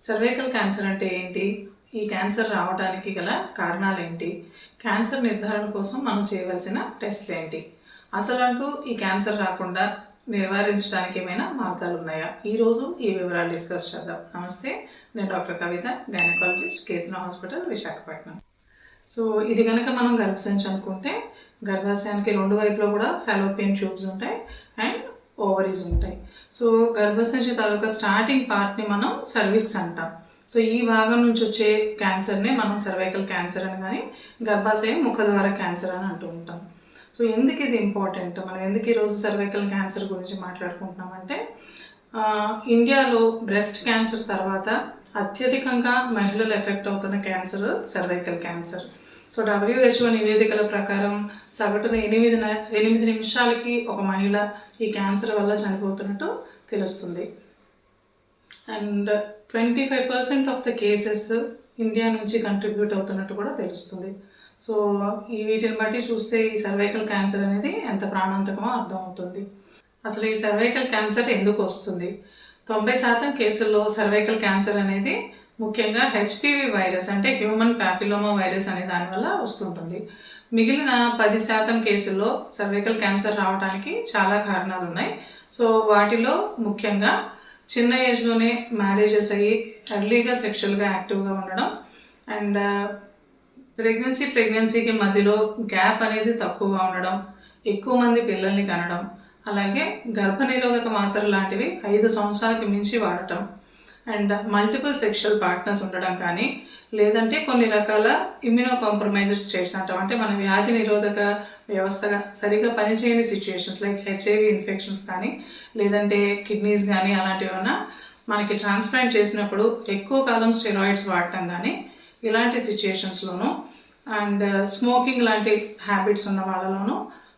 Cervical cancer అంటే ఏంటి? ఈ క్యాన్సర్ రావడానికి గల కారణాలు ఏంటి క్యాన్సర్ నిర్ధారణ కోసం మనం చేయవలసిన టెస్ట్లు ఏంటి అసలు అంటూ ఈ క్యాన్సర్ రాకుండా నివారించడానికి ఏమైనా మార్గాలు ఉన్నాయా ఈరోజు ఈ వివరాలు డిస్కస్ చేద్దాం. నమస్తే నేను doctor Kavitha gynaecologist Keerthana hospital Visakhapatnam. So ఇది కనుక మనం గర్భసంచి అనుకుంటే గర్భాశయానికి రెండు వైపులో కూడా ఫెలోపియన్ ట్యూబ్స్ ఉంటాయి. అండ్ ఓవరీస్ ఉంటాయి. సో గర్భసంచి తాలూకా స్టార్టింగ్ పార్ట్ని మనం సర్విక్స్ అంటాం. సో ఈ భాగం నుంచి వచ్చే క్యాన్సర్నే మనం సర్వైకల్ క్యాన్సర్ అని కానీ గర్భాశయం ముఖద్వార క్యాన్సర్ అని అంటూ ఉంటాం. సో ఎందుకు ఇది ఇంపార్టెంట్? మనం ఎందుకు ఈరోజు సర్వైకల్ క్యాన్సర్ గురించి మాట్లాడుకుంటున్నామంటే ఇండియాలో బ్రెస్ట్ క్యాన్సర్ తర్వాత అత్యధికంగా మహిళలు ఎఫెక్ట్ అవుతున్న cancer cervical cancer. So WHO నివేదికల ప్రకారం సగటున ఎనిమిది న- ఎనిమిది నిమిషాలకి ఒక మహిళ ఈ క్యాన్సర్ వల్ల చనిపోతున్నట్టు తెలుస్తుంది. And twenty five percent of the cases India నుంచి కంట్రిబ్యూట్ అవుతున్నట్టు కూడా తెలుస్తుంది. సో ఈ వీటిని బట్టి చూస్తే ఈ సర్వైకల్ క్యాన్సర్ అనేది ఎంత ప్రాణాంతకమో అర్థమవుతుంది. అసలు ఈ సర్వైకల్ క్యాన్సర్ ఎందుకు వస్తుంది? తొంభై శాతం కేసుల్లో సర్వైకల్ క్యాన్సర్ అనేది ముఖ్యంగా హెచ్పివి వైరస్ అంటే హ్యూమన్ ప్యాపిలోమా వైరస్ అనే దానివల్ల వస్తుంటుంది. మిగిలిన పది శాతం కేసుల్లో సర్వైకల్ క్యాన్సర్ రావడానికి చాలా కారణాలు ఉన్నాయి. సో వాటిలో ముఖ్యంగా చిన్న ఏజ్లోనే మ్యారేజెస్ అయ్యి ఎర్లీగా సెక్షువల్గా యాక్టివ్గా ఉండడం అండ్ uh, ప్రెగ్నెన్సీ ప్రెగ్నెన్సీకి మధ్యలో గ్యాప్ అనేది తక్కువగా ఉండడం ఎక్కువ మంది పిల్లల్ని కనడం అలాగే గర్భనిరోధక మాత్రలు లాంటివి ఐదు సంవత్సరాలకి మించి వాడటం అండ్ మల్టిపుల్ సెక్షువల్ పార్ట్నర్స్ ఉండడం కానీ లేదంటే కొన్ని రకాల ఇమ్యూనో కాంప్రమైజ్డ్ స్టేట్స్ అంటాం. అంటే మన వ్యాధి నిరోధక వ్యవస్థగా సరిగ్గా పనిచేయని సిచ్యుయేషన్స్ లైక్ హెచ్ఐవి ఇన్ఫెక్షన్స్ కానీ లేదంటే కిడ్నీస్ కానీ అలాంటివి ఏమైనా మనకి ట్రాన్స్ప్లాంట్ చేసినప్పుడు ఎక్కువ కాలం స్టెరాయిడ్స్ వాడటం కానీ ఇలాంటి సిచ్యుయేషన్స్లోనూ అండ్ స్మోకింగ్ లాంటి హ్యాబిట్స్ ఉన్న వాళ్ళలోనూ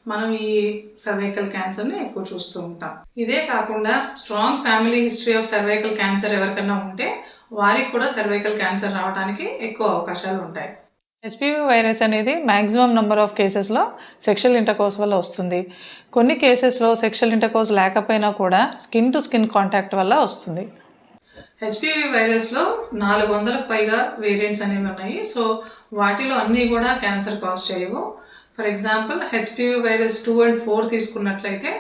మనం ఈ సర్వైకల్ క్యాన్సర్ని ఎక్కువ చూస్తూ ఉంటాం. ఇదే కాకుండా strong family history of cervical cancer ఎవరికైనా ఉంటే వారికి కూడా సర్వైకల్ క్యాన్సర్ రావడానికి ఎక్కువ అవకాశాలు ఉంటాయి. హెచ్పివి వైరస్ అనేది మ్యాక్సిమం నెంబర్ ఆఫ్ కేసెస్లో సెక్షువల్ ఇంటర్కోర్స్ వల్ల వస్తుంది. కొన్ని కేసెస్లో సెక్షువల్ ఇంటర్కోర్స్ లేకపోయినా కూడా స్కిన్ టు స్కిన్ కాంటాక్ట్ వల్ల వస్తుంది. హెచ్పివి వైరస్లో నాలుగు వందలకు పైగా వేరియంట్స్ అనేవి ఉన్నాయి. సో వాటిలో అన్నీ కూడా క్యాన్సర్ కాజ్ చేయవు. For example HPV virus two and four తీసుకున్నట్లయితే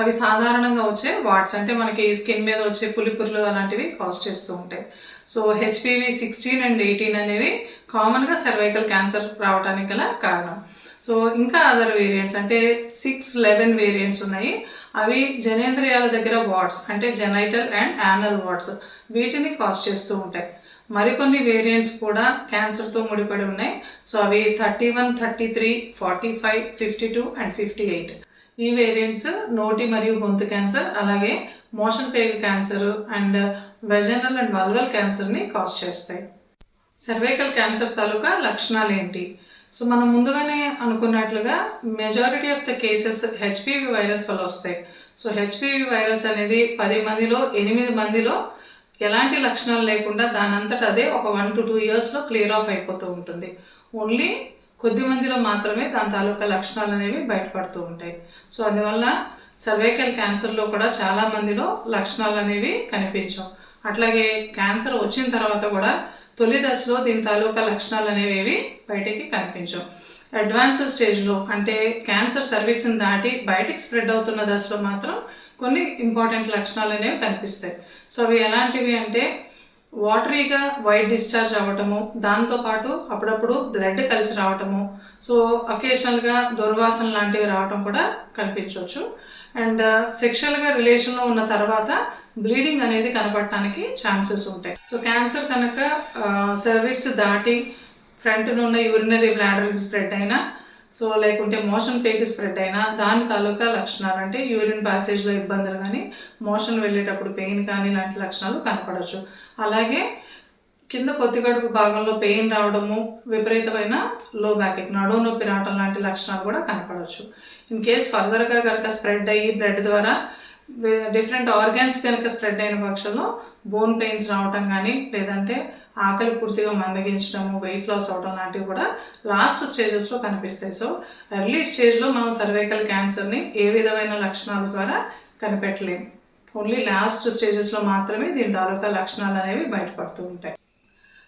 అవి సాధారణంగా వచ్చే వాట్స్ అంటే మనకి స్కిన్ మీద వచ్చే పులిపుర్లు అలాంటివి కాజ్ చేస్తూ ఉంటాయి. So HPV sixteen and eighteen అనేవి కామన్గా సర్వైకల్ క్యాన్సర్ రావడానికి గల కారణం. సో ఇంకా అదర్ వేరియంట్స్ అంటే సిక్స్ లెవెన్ వేరియంట్స్ ఉన్నాయి. అవి జనేంద్రియాల దగ్గర వాట్స్ అంటే జెనైటల్ అండ్ యానల్ వాట్స్ వీటిని కాజ్ చేస్తూ ఉంటాయి. మరికొన్ని వేరియంట్స్ కూడా క్యాన్సర్తో ముడిపడి ఉన్నాయి. సో అవి thirty one thirty three forty five fifty two and fifty eight ఈ వేరియంట్స్ నోటి మరియు గొంతు క్యాన్సర్ అలాగే motion పేగ cancer and vaginal and vulval క్యాన్సర్ని కాజ్ చేస్తాయి. సర్వైకల్ క్యాన్సర్ తాలూకా లక్షణాలు ఏంటి? సో మనం ముందుగానే అనుకున్నట్లుగా majority of the cases HPV virus వల్ల వస్తాయి. సో హెచ్పివి వైరస్ అనేది పది మందిలో ఎనిమిది మందిలో ఎలాంటి లక్షణాలు లేకుండా దానంతట అదే ఒక వన్ టు టూ ఇయర్స్లో క్లియర్ ఆఫ్ అయిపోతూ ఉంటుంది. ఓన్లీ కొద్ది మందిలో మాత్రమే దాని తాలూకా లక్షణాలు అనేవి బయటపడుతూ ఉంటాయి. సో అందువల్ల సర్వైకల్ క్యాన్సర్లో కూడా చాలా మందిలో లక్షణాలు అనేవి కనిపించవు. అట్లాగే క్యాన్సర్ వచ్చిన తర్వాత కూడా తొలి దశలో దీని తాలూకా లక్షణాలు అనేవి బయటికి కనిపించవు. అడ్వాన్స్ స్టేజ్లో అంటే క్యాన్సర్ సర్వీక్స్ని దాటి బయటికి స్ప్రెడ్ అవుతున్న దశలో మాత్రం కొన్ని ఇంపార్టెంట్ లక్షణాలు అనేవి కనిపిస్తాయి. సో అవి ఎలాంటివి అంటే వాటరీగా వైట్ డిశ్చార్జ్ అవ్వటము దాంతోపాటు అప్పుడప్పుడు బ్లడ్ కలిసి రావటము సో అకేషనల్గా దుర్వాసన లాంటివి రావటం కూడా కనిపించవచ్చు. అండ్ uh, సెక్షువల్గా రిలేషన్లో ఉన్న తర్వాత బ్లీడింగ్ అనేది కనపడటానికి ఛాన్సెస్ ఉంటాయి. సో క్యాన్సర్ కనుక uh, సర్విక్స్ దాటి ఫ్రంట్ ఉన్న యూరినరీ బ్లాడర్కి స్ప్రెడ్ అయినా సో లేకుంటే మోషన్ పేకి స్ప్రెడ్ అయినా దాని తాలూకా లక్షణాలు అంటే యూరిన్ ప్యాసేజ్లో ఇబ్బందులు కానీ మోషన్ వెళ్ళేటప్పుడు పెయిన్ కానీ ఇలాంటి లక్షణాలు కనపడవచ్చు అలాగే కింద పొత్తికడుపు భాగంలో పెయిన్ రావడము విపరీతమైన లో బ్యాక్ నడువు నొప్పి రావడం లాంటి లక్షణాలు కూడా కనపడవచ్చు ఇన్ కేస్ ఫర్దర్గా కనుక స్ప్రెడ్ అయ్యి బ్లడ్ ద్వారా డిఫరెంట్ ఆర్గాన్స్ కనుక స్ప్రెడ్ అయిన పక్షంలో బోన్ పెయిన్స్ రావటం కానీ లేదంటే ఆకలి పూర్తిగా మందగించడము వెయిట్ లాస్ అవడం లాంటివి కూడా లాస్ట్ స్టేజెస్లో కనిపిస్తాయి. సో ఎర్లీ స్టేజ్లో మనం సర్వైకల్ క్యాన్సర్ని ఏ విధమైన లక్షణాల ద్వారా కనిపెట్టలేము ఓన్లీ లాస్ట్ స్టేజెస్లో మాత్రమే దీని తాలూకా లక్షణాలు అనేవి బయటపడుతూ ఉంటాయి.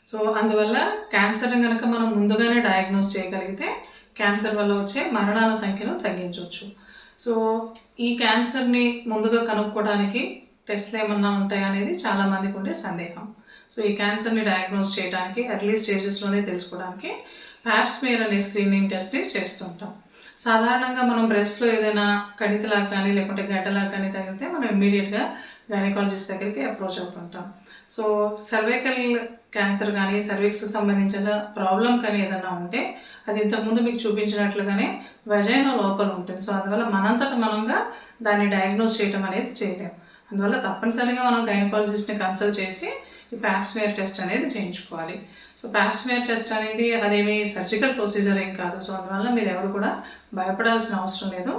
సో అందువల్ల క్యాన్సర్ని కనుక మనం ముందుగానే డయాగ్నోస్ చేయగలిగితే క్యాన్సర్ వల్ల వచ్చే మరణాల సంఖ్యను తగ్గించవచ్చు. సో ఈ క్యాన్సర్ని ముందుగా కనుక్కోవడానికి టెస్ట్లు ఏమన్నా ఉంటాయా అనేది చాలామందికి ఉండే సందేహం. సో ఈ క్యాన్సర్ని డయాగ్నోస్ చేయడానికి ఎర్లీ స్టేజెస్లోనే తెలుసుకోవడానికి ప్యాప్స్మేర్ అనే స్క్రీనింగ్ టెస్ట్ని చేస్తుంటాం. సాధారణంగా మనం బ్రెస్ట్లో ఏదైనా కణితలా కానీ లేకుంటే గడ్డలా కానీ తగిలితే మనం ఇమ్మీడియట్గా గైనకాలజిస్ట్ దగ్గరికి అప్రోచ్ అవుతుంటాం. సో సర్వైకల్ క్యాన్సర్ కానీ సర్వీక్స్ సంబంధించిన ప్రాబ్లం కానీ ఏదైనా ఉంటే అది ఇంతకుముందు మీకు చూపించినట్లుగానే వెజైన లోపల ఉంటుంది. సో అందువల్ల మనంతట మనంగా దాన్ని డయాగ్నోస్ చేయడం అనేది చేయలేము అందువల్ల తప్పనిసరిగా మనం గైనకాలజిస్ట్ని కన్సల్ట్ చేసి ఈ ప్యాప్స్మేర్ టెస్ట్ అనేది చేయించుకోవాలి. సో ప్యాప్స్మేర్ టెస్ట్ అనేది అదేమి సర్జికల్ ప్రొసీజర్ ఏం కాదు. సో అందువల్ల మీరు ఎవరు కూడా భయపడాల్సిన అవసరం లేదు.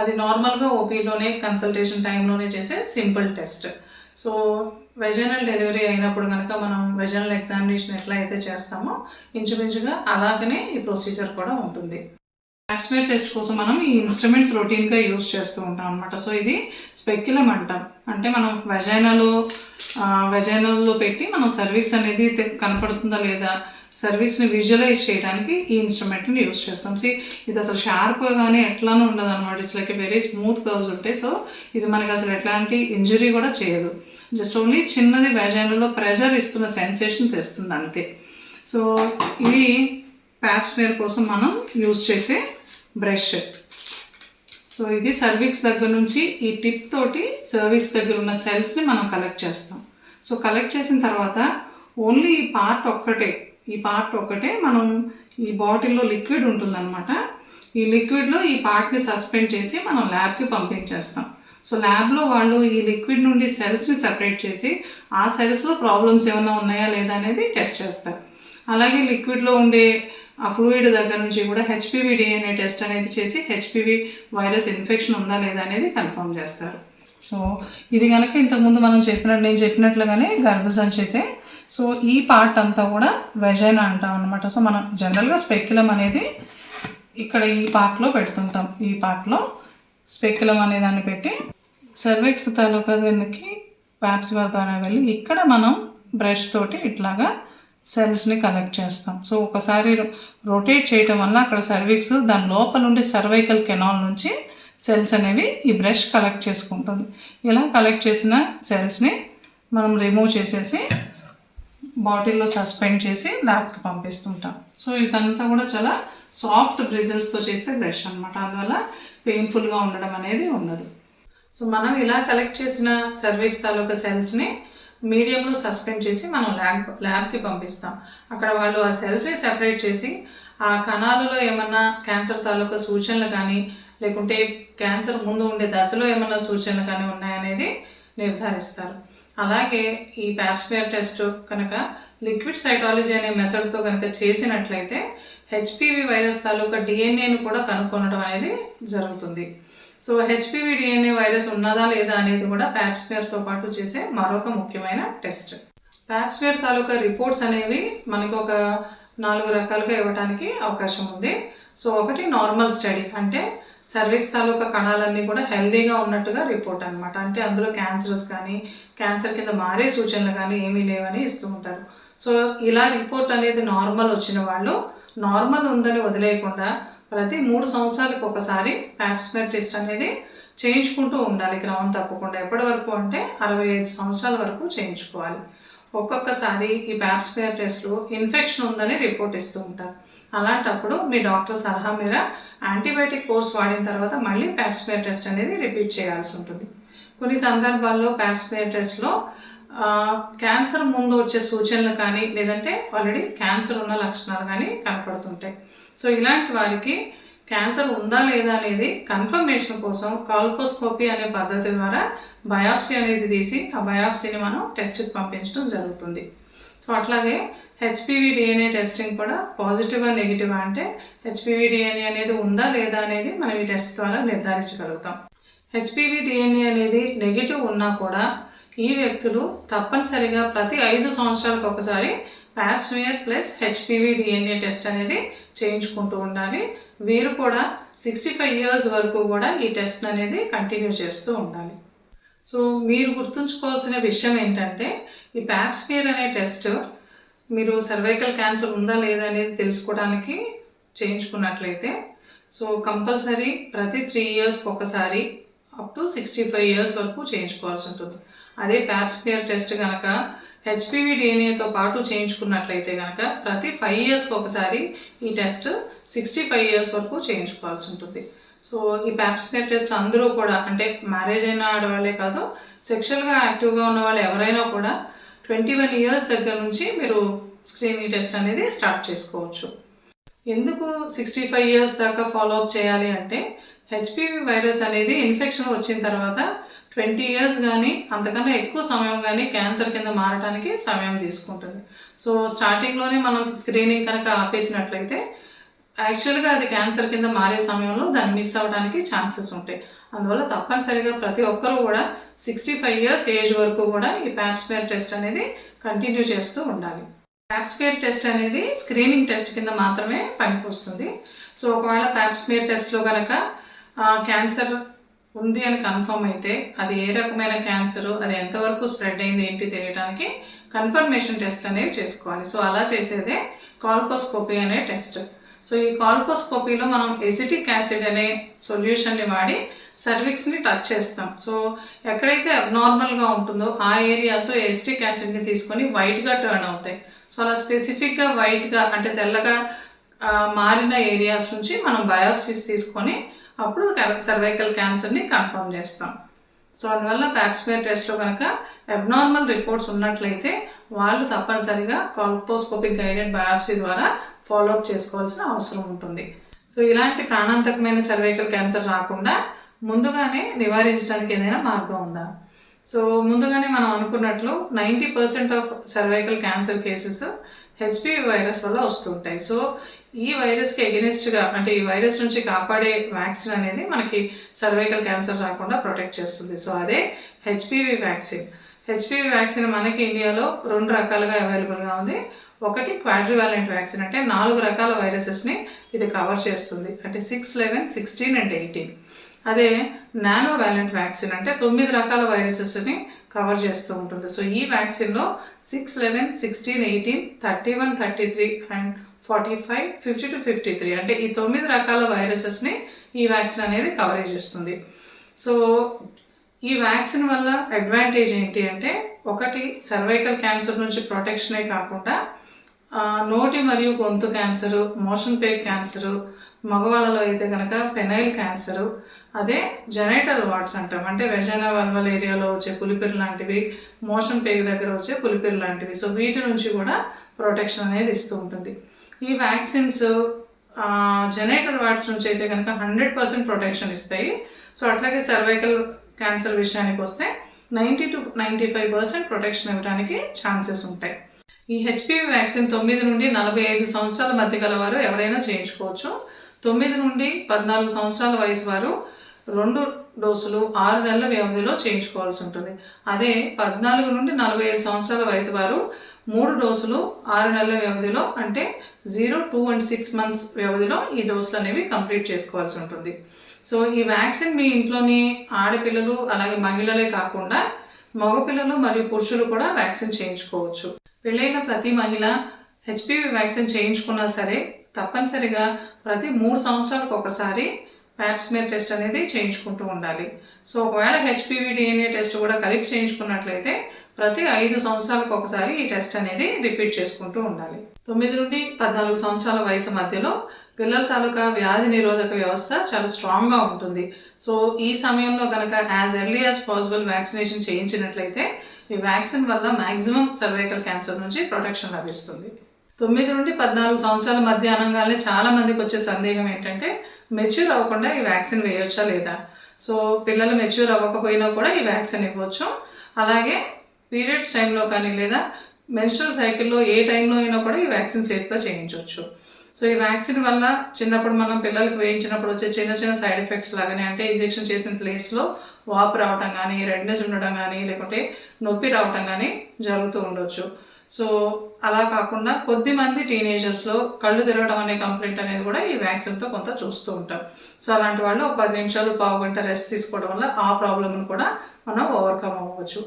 అది నార్మల్గా ఓపీలోనే కన్సల్టేషన్ టైంలోనే చేసే simple test so vaginal delivery అయినప్పుడు కనుక మనం వెజనల్ ఎగ్జామినేషన్ ఎట్లా అయితే చేస్తామో ఇంచుమించుగా అలాగనే ఈ ప్రొసీజర్ కూడా ఉంటుంది. ప్యాప్స్మేర్ టెస్ట్ కోసం మనం ఈ ఇన్స్ట్రుమెంట్స్ రొటీన్గా యూజ్ చేస్తూ ఉంటాం అనమాట సో ఇది స్పెక్యులం అంటాం. అంటే మనం వెజైనలో వెజైనల్లో పెట్టి మనం సర్వీక్స్ అనేది కనపడుతుందా లేదా సర్వీస్ని విజువలైజ్ చేయడానికి ఈ ఇన్స్ట్రుమెంట్ని యూజ్ చేస్తాం. సి ఇది అసలు షార్ప్గా కానీ ఎట్లానూ ఉండదు అనమాట it's like very smooth curves ఉంటాయి. సో ఇది మనకి అసలు ఎట్లాంటి ఇంజురీ కూడా చేయదు. జస్ట్ ఓన్లీ చిన్నది వెజైనల్లో ప్రెషర్ ఇస్తున్న సెన్సేషన్ తెస్తుంది అంతే. సో ఇది ప్యాప్స్మేర్ కోసం మనం యూజ్ చేసే బ్రష్ సో ఇది సర్వీక్స్ దగ్గర నుంచి ఈ టిప్ తోటి సర్వీక్స్ దగ్గర ఉన్న సెల్స్ని మనం కలెక్ట్ చేస్తాం. సో కలెక్ట్ చేసిన తర్వాత ఓన్లీ ఈ పార్ట్ ఒక్కటే ఈ పార్ట్ ఒక్కటే మనం ఈ బాటిల్లో లిక్విడ్ ఉంటుందన్నమాట. ఈ లిక్విడ్లో ఈ పార్ట్ని సస్పెండ్ చేసి మనం ల్యాబ్కి పంపించేస్తాం. సో ల్యాబ్లో వాళ్ళు ఈ లిక్విడ్ నుండి సెల్స్ని సెపరేట్ చేసి ఆ సెల్స్లో ప్రాబ్లమ్స్ ఏమైనా ఉన్నాయా లేదా అనేది టెస్ట్ చేస్తారు. అలాగే లిక్విడ్లో ఉండే ఆ ఫ్లూయిడ్ దగ్గర నుంచి కూడా హెచ్పివి డిఎన్ఏ టెస్ట్ అనేది చేసి హెచ్పివి వైరస్ ఇన్ఫెక్షన్ ఉందా లేదా అనేది కన్ఫర్మ్ చేస్తారు. సో ఇది కనుక ఇంతకుముందు మనం చెప్పినట్టు నేను చెప్పినట్లుగానే గర్భసంచి అయితే సో ఈ పార్ట్ అంతా కూడా వెజైనా అంటాం అనమాట సో మనం జనరల్గా స్పెక్యులం అనేది ఇక్కడ ఈ పార్ట్లో పెడుతుంటాం. ఈ పార్ట్లో స్పెక్యులం అనే దాన్ని పెట్టి సర్వెక్స్ తాలూకా దానికి ప్యాప్సివర్ ద్వారా వెళ్ళి ఇక్కడ మనం బ్రష్ తోటి ఇట్లాగా సెల్స్ని కలెక్ట్ చేస్తాం. సో ఒకసారి రొటేట్ చేయటం వల్ల అక్కడ సర్వీక్స్ దాని లోపల ఉండే సర్వైకల్ కెనాల్ నుంచి సెల్స్ అనేవి ఈ బ్రష్ కలెక్ట్ చేసుకుంటుంది. ఇలా కలెక్ట్ చేసిన సెల్స్ని మనం రిమూవ్ చేసేసి బాటిల్లో సస్పెండ్ చేసి ల్యాబ్కి పంపిస్తుంటాం. సో ఇదంతా కూడా చాలా సాఫ్ట్ బ్రిజల్స్తో చేసే బ్రష్ అనమాట అందువల్ల పెయిన్ఫుల్గా ఉండడం అనేది ఉండదు. సో మనం ఇలా కలెక్ట్ చేసిన సర్వీక్స్ తాలూకా సెల్స్ని మీడియంలో సస్పెండ్ చేసి మనం ల్యాబ్ ల్యాబ్కి పంపిస్తాం. అక్కడ వాళ్ళు ఆ సెల్స్ని సెపరేట్ చేసి ఆ కణాలలో ఏమన్నా క్యాన్సర్ తాలూకా సూచనలు కానీ లేకుంటే క్యాన్సర్ ముందు ఉండే దశలో ఏమన్నా సూచనలు కానీ ఉన్నాయనేది నిర్ధారిస్తారు. అలాగే ఈ ప్యాప్స్మేర్ టెస్ట్ కనుక లిక్విడ్ సైటాలజీ అనే మెథడ్తో కనుక చేసినట్లయితే హెచ్పివి వైరస్ తాలూకా డిఎన్ఏను కూడా కనుక్కొనడం అనేది జరుగుతుంది. సో హెచ్పివి డిఎన్ఏ వైరస్ ఉన్నదా లేదా అనేది కూడా ప్యాప్స్మేర్తో పాటు చేసే మరొక ముఖ్యమైన టెస్ట్. ప్యాప్స్మేర్ తాలూకా రిపోర్ట్స్ అనేవి మనకు ఒక నాలుగు రకాలుగా ఇవ్వడానికి అవకాశం ఉంది. సో ఒకటి నార్మల్ స్టడీ అంటే సర్విక్స్ తాలూకా కణాలన్నీ కూడా హెల్దీగా ఉన్నట్టుగా రిపోర్ట్ అనమాట అంటే అందులో క్యాన్సర్స్ కానీ క్యాన్సర్ కింద మారే సూచనలు కానీ ఏమీ లేవని ఇస్తూ ఉంటారు. సో ఇలా రిపోర్ట్ అనేది నార్మల్ వచ్చిన వాళ్ళు నార్మల్ ఉందని వదిలేయకుండా ప్రతి మూడు సంవత్సరాలకు ఒకసారి ప్యాప్స్మెర్ టెస్ట్ అనేది చేయించుకుంటూ ఉండాలి. క్రమం తప్పకుండా ఎప్పటి వరకు అంటే అరవై ఐదు సంవత్సరాల వరకు చేయించుకోవాలి. ఒక్కొక్కసారి ఈ ప్యాప్స్మెర్ టెస్ట్లో ఇన్ఫెక్షన్ ఉందని రిపోర్ట్ ఇస్తూ ఉంటారు. అలాంటప్పుడు మీ డాక్టర్ సలహా మేర యాంటీబయాటిక్ కోర్స్ వాడిన తర్వాత మళ్ళీ ప్యాప్స్మేర్ టెస్ట్ అనేది రిపీట్ చేయాల్సి ఉంటుంది. కొన్ని సందర్భాల్లో ప్యాప్స్మేర్ టెస్ట్లో క్యాన్సర్ ముందు వచ్చే సూచనలు కానీ లేదంటే ఆల్రెడీ క్యాన్సర్ ఉన్న లక్షణాలు కానీ కనపడుతుంటాయి. సో ఇలాంటి వారికి క్యాన్సర్ ఉందా లేదా అనేది కన్ఫర్మేషన్ కోసం కాల్పోస్కోపీ అనే పద్ధతి ద్వారా బయాప్సీ అనేది తీసి ఆ బయాప్సీని మనం టెస్ట్కి పంపించడం జరుగుతుంది. సో అట్లాగే హెచ్పివి డిఎన్ఏ టెస్టింగ్ కూడా పాజిటివా నెగిటివా అంటే హెచ్పివి డిఎన్ఏ అనేది ఉందా లేదా అనేది మనం ఈ టెస్ట్ ద్వారా నిర్ధారించగలుగుతాం. హెచ్పివి డిఎన్ఏ అనేది నెగిటివ్ ఉన్నా కూడా ఈ వ్యక్తులు తప్పనిసరిగా ప్రతి ఐదు సంవత్సరాలకు ఒకసారి Pap smear plus HPV DNA test అనేది చేయించుకుంటూ ఉండాలి. వీరు కూడా సిక్స్టీ ఫైవ్ ఇయర్స్ వరకు కూడా ఈ టెస్ట్ అనేది కంటిన్యూ చేస్తూ ఉండాలి. సో మీరు గుర్తుంచుకోవాల్సిన విషయం ఏంటంటే ఈ ప్యాప్స్పియర్ అనే టెస్ట్ మీరు సర్వైకల్ క్యాన్సర్ ఉందా లేదా అనేది తెలుసుకోవడానికి చేయించుకున్నట్లయితే సో కంపల్సరీ ప్రతి త్రీ ఇయర్స్కి ఒకసారి up to sixty five years వరకు చేయించుకోవాల్సి ఉంటుంది. అదే ప్యాప్స్పియర్ టెస్ట్ కనుక హెచ్పివి డిఎన్ఏతో పాటు చేయించుకున్నట్లయితే కనుక ప్రతి ఫైవ్ ఇయర్స్కి ఒకసారి ఈ టెస్ట్ సిక్స్టీ ఫైవ్ ఇయర్స్ వరకు చేయించుకోవాల్సి ఉంటుంది. సో ఈ ప్యాప్స్మియర్ టెస్ట్ అందరూ కూడా అంటే మ్యారేజ్ అయిన ఆడవాళ్ళే కాదు సెక్షువల్గా యాక్టివ్గా ఉన్న వాళ్ళు ఎవరైనా కూడా ట్వంటీ వన్ ఇయర్స్ దగ్గర నుంచి మీరు స్క్రీనింగ్ టెస్ట్ అనేది స్టార్ట్ చేసుకోవచ్చు. ఎందుకు సిక్స్టీ ఫైవ్ ఇయర్స్ దాకా ఫాలో అప్ చేయాలి అంటే హెచ్పివి వైరస్ అనేది ఇన్ఫెక్షన్ వచ్చిన తర్వాత ట్వంటీ ఇయర్స్ కానీ అంతకన్నా ఎక్కువ సమయం కానీ క్యాన్సర్ కింద మారడానికి సమయం తీసుకుంటుంది. సో స్టార్టింగ్లోనే మనం స్క్రీనింగ్ కనుక ఆపేసినట్లయితే యాక్చువల్గా అది క్యాన్సర్ కింద మారే సమయంలో దాన్ని మిస్ అవ్వడానికి ఛాన్సెస్ ఉంటాయి. అందువల్ల తప్పనిసరిగా ప్రతి ఒక్కరూ కూడా సిక్స్టీ ఫైవ్ ఇయర్స్ ఏజ్ వరకు కూడా ఈ ప్యాప్స్మేర్ టెస్ట్ అనేది కంటిన్యూ చేస్తూ ఉండాలి. ప్యాప్స్మేర్ టెస్ట్ అనేది స్క్రీనింగ్ టెస్ట్ కింద మాత్రమే పనికొస్తుంది. సో ఒకవేళ ప్యాప్స్మేర్ టెస్ట్లో కనుక క్యాన్సర్ ఉంది అని కన్ఫర్మ్ అయితే అది ఏ రకమైన క్యాన్సర్ అది ఎంతవరకు స్ప్రెడ్ అయింది ఏంటి తెలియడానికి కన్ఫర్మేషన్ టెస్ట్ అనేవి చేసుకోవాలి. సో అలా చేసేదే కాల్పోస్కోపీ అనే టెస్ట్ సో ఈ కాల్పోస్కోపీలో మనం ఎసిటిక్ యాసిడ్ అనే సొల్యూషన్ని వాడి సర్విక్స్ని టచ్ చేస్తాం. సో ఎక్కడైతే అబ్నార్మల్గా ఉంటుందో ఆ ఏరియాస్ ఎసిటిక్ యాసిడ్ని తీసుకొని వైట్గా టర్న్ అవుతాయి. సో అలా స్పెసిఫిక్గా వైట్గా అంటే తెల్లగా మారిన ఏరియాస్ నుంచి మనం బయోప్సీస్ తీసుకొని అప్పుడు సర్వైకల్ క్యాన్సర్ని కన్ఫర్మ్ చేస్తాం. సో అందువల్ల ప్యాప్స్మియర్ టెస్ట్లో కనుక అబ్నార్మల్ రిపోర్ట్స్ ఉన్నట్లయితే వాళ్ళు తప్పనిసరిగా కాల్పోస్కోపిక్ గైడెడ్ బయాప్సీ ద్వారా ఫాలోఅప్ చేసుకోవాల్సిన అవసరం ఉంటుంది. సో ఇలాంటి ప్రాణాంతకమైన సర్వైకల్ క్యాన్సర్ రాకుండా ముందుగానే నివారించడానికి ఏదైనా మార్గం ఉందా? సో ముందుగానే మనం అనుకున్నట్లు ninety percent of cervical cancer cases HPV virus వల్ల వస్తుంటాయి. సో ఈ వైరస్కి ఎగెనిస్ట్గా అంటే ఈ వైరస్ నుంచి కాపాడే వ్యాక్సిన్ అనేది మనకి సర్వైకల్ క్యాన్సర్ రాకుండా ప్రొటెక్ట్ చేస్తుంది. సో అదే హెచ్పివి వ్యాక్సిన్ హెచ్పివి వ్యాక్సిన్ మనకి ఇండియాలో రెండు రకాలుగా అవైలబుల్గా ఉంది. ఒకటి క్వాడ్రివాలెంట్ వ్యాక్సిన్ అంటే నాలుగు రకాల వైరసెస్ని ఇది కవర్ చేస్తుంది. అంటే six eleven sixteen and eighteen అదే నానో వ్యాలెంట్ వ్యాక్సిన్ అంటే తొమ్మిది రకాల వైరసెస్ని కవర్ చేస్తూ ఉంటుంది. సో ఈ వ్యాక్సిన్లో six eleven sixteen eighteen thirty one thirty three and forty five fifty two fifty three అంటే ఈ తొమ్మిది రకాల వైరసెస్ని ఈ వ్యాక్సిన్ అనేది కవరేజ్ చేస్తుంది. సో ఈ వ్యాక్సిన్ వల్ల అడ్వాంటేజ్ ఏంటి అంటే ఒకటి సర్వైకల్ క్యాన్సర్ నుంచి ప్రొటెక్షనే కాకుండా నోటి మరియు గొంతు క్యాన్సరు మోషన్ పే క్యాన్సరు మగవాళ్ళలో అయితే కనుక పెనైల్ క్యాన్సరు అదే జెనైటల్ వార్డ్స్ అంటాం. అంటే వెజైనా వల్వల్ ఏరియాలో వచ్చే పులిపిరి లాంటివి మోషన్ పేగ దగ్గర వచ్చే పులిపిరి లాంటివి. సో వీటి నుంచి కూడా ప్రొటెక్షన్ అనేది ఇస్తూ ఉంటుంది. ఈ వ్యాక్సిన్స్ జెనైటల్ వార్డ్స్ నుంచి అయితే కనుక హండ్రెడ్ పర్సెంట్ ప్రొటెక్షన్ ఇస్తాయి. సో అట్లాగే సర్వైకల్ క్యాన్సర్ విషయానికి వస్తే ninety two ninety five percent protection ఇవ్వడానికి ఛాన్సెస్ ఉంటాయి. ఈ హెచ్పివి వ్యాక్సిన్ తొమ్మిది నుండి నలభై ఐదు సంవత్సరాల మధ్య గల వారు ఎవరైనా చేయించుకోవచ్చు. తొమ్మిది నుండి పద్నాలుగు సంవత్సరాల వయసు వారు రెండు డోసులు ఆరు నెలల వ్యవధిలో చేయించుకోవాల్సి ఉంటుంది. అదే పద్నాలుగు నుండి నలభై ఐదు సంవత్సరాల వయసు వారు మూడు డోసులు ఆరు నెలల వ్యవధిలో అంటే zero two and six months వ్యవధిలో ఈ డోసులు అనేవి కంప్లీట్ చేసుకోవాల్సి ఉంటుంది. సో ఈ వ్యాక్సిన్ మీ ఇంట్లోని ఆడపిల్లలు అలాగే మహిళలే కాకుండా మగపిల్లలు మరియు పురుషులు కూడా వ్యాక్సిన్ చేయించుకోవచ్చు. పెళ్ళైన ప్రతి మహిళ హెచ్పివి వ్యాక్సిన్ చేయించుకున్నా సరే తప్పనిసరిగా ప్రతి మూడు సంవత్సరాలకు ఒకసారి ప్యాప్స్మేర్ టెస్ట్ అనేది చేయించుకుంటూ ఉండాలి. సో ఒకవేళ హెచ్పివి డిఎన్ఏ టెస్ట్ కూడా కలిపి చేయించుకున్నట్లయితే ప్రతి ఐదు సంవత్సరాలకు ఒకసారి ఈ టెస్ట్ అనేది రిపీట్ చేసుకుంటూ ఉండాలి. తొమ్మిది నుండి పద్నాలుగు సంవత్సరాల వయసు మధ్యలో పిల్లల తాలూకా వ్యాధి నిరోధక వ్యవస్థ చాలా స్ట్రాంగ్గా ఉంటుంది. సో ఈ సమయంలో కనుక as early as possible vaccination చేయించినట్లయితే ఈ వ్యాక్సిన్ వల్ల మ్యాక్సిమం సర్వైకల్ క్యాన్సర్ నుంచి ప్రొటెక్షన్ లభిస్తుంది. తొమ్మిది నుండి పద్నాలుగు సంవత్సరాల మధ్య అనగానే చాలా మందికి వచ్చే సందేహం ఏంటంటే మెచ్యూర్ అవ్వకుండా ఈ వ్యాక్సిన్ వేయొచ్చా లేదా? సో పిల్లలు మెచ్యూర్ అవ్వకపోయినా కూడా ఈ వ్యాక్సిన్ ఇవ్వచ్చు. అలాగే పీరియడ్స్ టైంలో కానీ లేదా మెన్స్ట్రల్ సైకిల్లో ఏ టైంలో అయినా కూడా ఈ వ్యాక్సిన్ సేఫ్గా చేయించవచ్చు సో ఈ వ్యాక్సిన్ వల్ల చిన్నప్పుడు మనం పిల్లలకు వేయించినప్పుడు వచ్చే చిన్న చిన్న సైడ్ ఎఫెక్ట్స్ లాగానే అంటే ఇంజెక్షన్ చేసిన ప్లేస్లో వాపు రావటం కానీ రెడ్నెస్ ఉండడం కానీ లేకుంటే నొప్పి రావటం కానీ జరుగుతూ ఉండొచ్చు. సో అలా కాకుండా కొద్ది మంది టీనేజర్స్లో కళ్ళు తిరగడం అనే కంప్లైంట్ అనేది కూడా ఈ వ్యాక్సిన్తో కొంత చూస్తూ ఉంటాం. సో అలాంటి వాళ్ళు ఒక పది నిమిషాలు పావు గంట రెస్ట్ తీసుకోవడం వల్ల ఆ ప్రాబ్లమ్ను కూడా మనం ఓవర్కమ్ అవ్వచ్చు.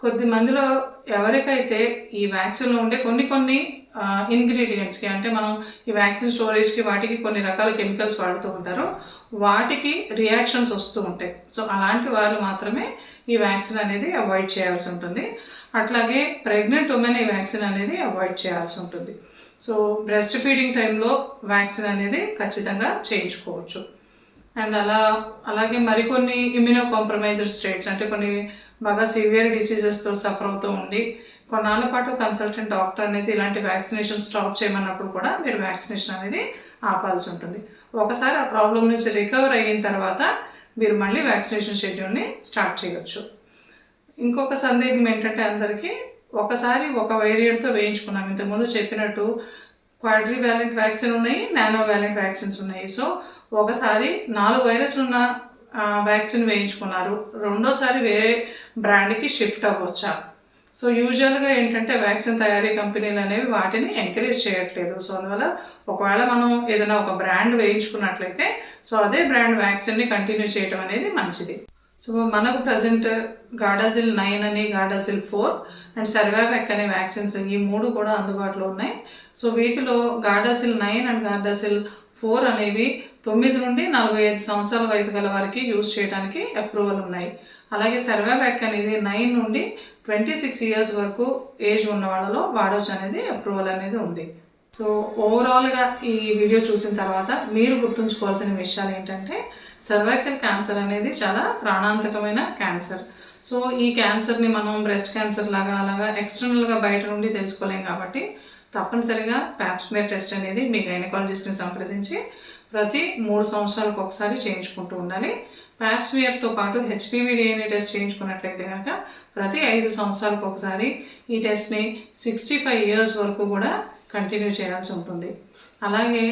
కొద్ది మందిలో ఎవరికైతే ఈ వ్యాక్సిన్లో ఉండే కొన్ని కొన్ని ఇంగ్రీడియంట్స్కి అంటే మనం ఈ వ్యాక్సిన్ స్టోరేజ్కి వాటికి కొన్ని రకాల కెమికల్స్ వాడుతూ ఉంటారు. వాటికి రియాక్షన్స్ వస్తూ ఉంటాయి. సో అలాంటి వాళ్ళు మాత్రమే ఈ వ్యాక్సిన్ అనేది అవాయిడ్ చేయాల్సి ఉంటుంది. అట్లాగే ప్రెగ్నెంట్ ఉమెన్ ఈ వ్యాక్సిన్ అనేది అవాయిడ్ చేయాల్సి ఉంటుంది. సో బ్రెస్ట్ ఫీడింగ్ టైంలో వ్యాక్సిన్ అనేది ఖచ్చితంగా చేయించుకోవచ్చు. అండ్ అలా అలాగే మరికొన్ని ఇమ్యూనో కాంప్రమైజ్డ్ స్టేట్స్ అంటే కొన్ని బాగా సివియర్ డిసీజెస్తో సఫర్ అవుతూ ఉండి కొన్నాళ్ళ పాటు కన్సల్టెంట్ డాక్టర్ అనేది ఇలాంటి వ్యాక్సినేషన్ స్టాప్ చేయమన్నప్పుడు కూడా మీరు వ్యాక్సినేషన్ అనేది ఆపాల్సి ఉంటుంది. ఒకసారి ఆ ప్రాబ్లం నుంచి రికవర్ అయిన తర్వాత మీరు మళ్ళీ వ్యాక్సినేషన్ షెడ్యూల్ని స్టార్ట్ చేయొచ్చు. ఇంకొక సందేహం ఏంటంటే అందరికీ ఒకసారి ఒక వేరియంట్తో వేయించుకున్నాం. ఇంతకుముందు చెప్పినట్టు క్వాడ్రీ వ్యాలెంట్ వ్యాక్సిన్ ఉన్నాయి నానో వ్యాలెంట్ వ్యాక్సిన్స్ ఉన్నాయి. సో ఒకసారి నాలుగు వైరస్లు ఉన్న వ్యాక్సిన్ వేయించుకున్నారు. రెండోసారి వేరే బ్రాండ్కి షిఫ్ట్ అవ్వచ్చా? సో యూజువల్గా ఏంటంటే వ్యాక్సిన్ తయారీ కంపెనీలు అనేవి వాటిని ఎంకరేజ్ చేయట్లేదు. సో అందువల్ల ఒకవేళ మనం ఏదైనా ఒక బ్రాండ్ వేయించుకున్నట్లయితే సో అదే బ్రాండ్ వ్యాక్సిన్ని కంటిన్యూ చేయడం అనేది మంచిది. సో మనకు ప్రజెంట్ గాడాసిల్ నైన్ అని గాడాసిల్ ఫోర్ అండ్ సర్వాబెక్ అనే వ్యాక్సిన్స్ ఈ మూడు కూడా అందుబాటులో ఉన్నాయి. సో వీటిలో Gardasil nine and Gardasil four అనేవి తొమ్మిది నుండి నలభై ఐదు సంవత్సరాల వయసు గల వారికి యూజ్ చేయడానికి అప్రూవల్ ఉన్నాయి. అలాగే సర్వాబ్యాక్ అనేది నైన్ నుండి ట్వంటీ సిక్స్ ఇయర్స్ వరకు ఏజ్ ఉన్న వాళ్ళలో వాడవచ్చు అనేది అప్రూవల్ అనేది ఉంది. సో ఓవరాల్గా ఈ వీడియో చూసిన తర్వాత మీరు గుర్తుంచుకోవాల్సిన విషయాలు ఏంటంటే సర్వైకల్ క్యాన్సర్ అనేది చాలా ప్రాణాంతకమైన క్యాన్సర్ సో ఈ క్యాన్సర్ని మనం బ్రెస్ట్ క్యాన్సర్ లాగా అలాగా ఎక్స్టర్నల్గా బయట నుండి తెలుసుకోలేం కాబట్టి తప్పనిసరిగా ప్యాప్స్మేర్ టెస్ట్ అనేది మీ గైనకాలజిస్ట్ని సంప్రదించి ప్రతి మూడు సంవత్సరాలకు ఒకసారి చేయించుకుంటూ ఉండాలి. ప్యాప్స్మియర్తో పాటు హెచ్పివి డిఎన్ఏ టెస్ట్ చేయించుకున్నట్లయితే కనుక ప్రతి ఐదు సంవత్సరాలకు ఒకసారి ఈ టెస్ట్ని సిక్స్టీ ఫైవ్ ఇయర్స్ వరకు కూడా కంటిన్యూ చేయాల్సి ఉంటుంది. అలాగే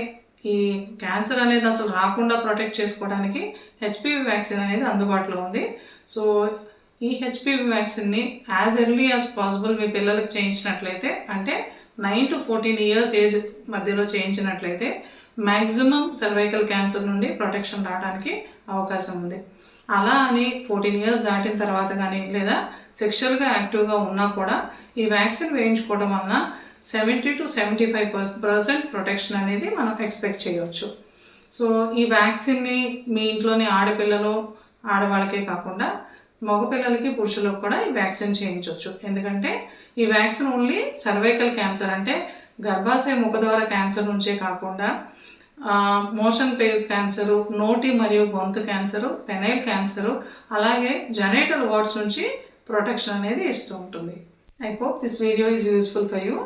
ఈ క్యాన్సర్ అనేది అసలు రాకుండా ప్రొటెక్ట్ చేసుకోవడానికి హెచ్పివి వ్యాక్సిన్ అనేది అందుబాటులో ఉంది. సో ఈ హెచ్పివి వ్యాక్సిన్ని యాజ్ ఎర్లీ యాజ్ పాసిబుల్ మీ పిల్లలకు చేయించినట్లయితే అంటే nine to fourteen years age మధ్యలో చేయించినట్లయితే మ్యాక్సిమం సర్వైకల్ క్యాన్సర్ నుండి ప్రొటెక్షన్ రావడానికి అవకాశం ఉంది అలా అని ఫోర్టీన్ ఇయర్స్ దాటిన తర్వాత కానీ లేదా సెక్షువల్గా యాక్టివ్గా ఉన్నా కూడా ఈ వ్యాక్సిన్ వేయించుకోవడం వలన seventy two seventy five percent protection అనేది మనం ఎక్స్పెక్ట్ చేయవచ్చు సో ఈ వ్యాక్సిన్ని మీ ఇంట్లోని ఆడపిల్లలు ఆడవాళ్ళకే కాకుండా మగపిల్లలకి పురుషులకు కూడా ఈ వ్యాక్సిన్ చేయించవచ్చు ఎందుకంటే ఈ వ్యాక్సిన్ ఓన్లీ సర్వైకల్ క్యాన్సర్ అంటే గర్భాశయ ముఖద్వార క్యాన్సర్ నుంచే కాకుండా మోషన్ పేర్ క్యాన్సరు నోటి మరియు గొంతు క్యాన్సరు పెనైల్ క్యాన్సరు అలాగే జనేటల్ వార్డ్స్ నుంచి ప్రొటెక్షన్ అనేది ఇస్తూ ఉంటుంది. I hope this video is useful for you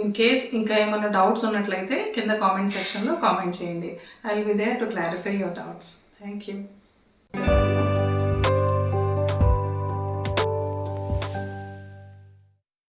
in case ఇంకా ఏమైనా డౌట్స్ ఉన్నట్లయితే కింద కామెంట్ సెక్షన్లో కామెంట్ చేయండి. I will be there to clarify your doubts thank you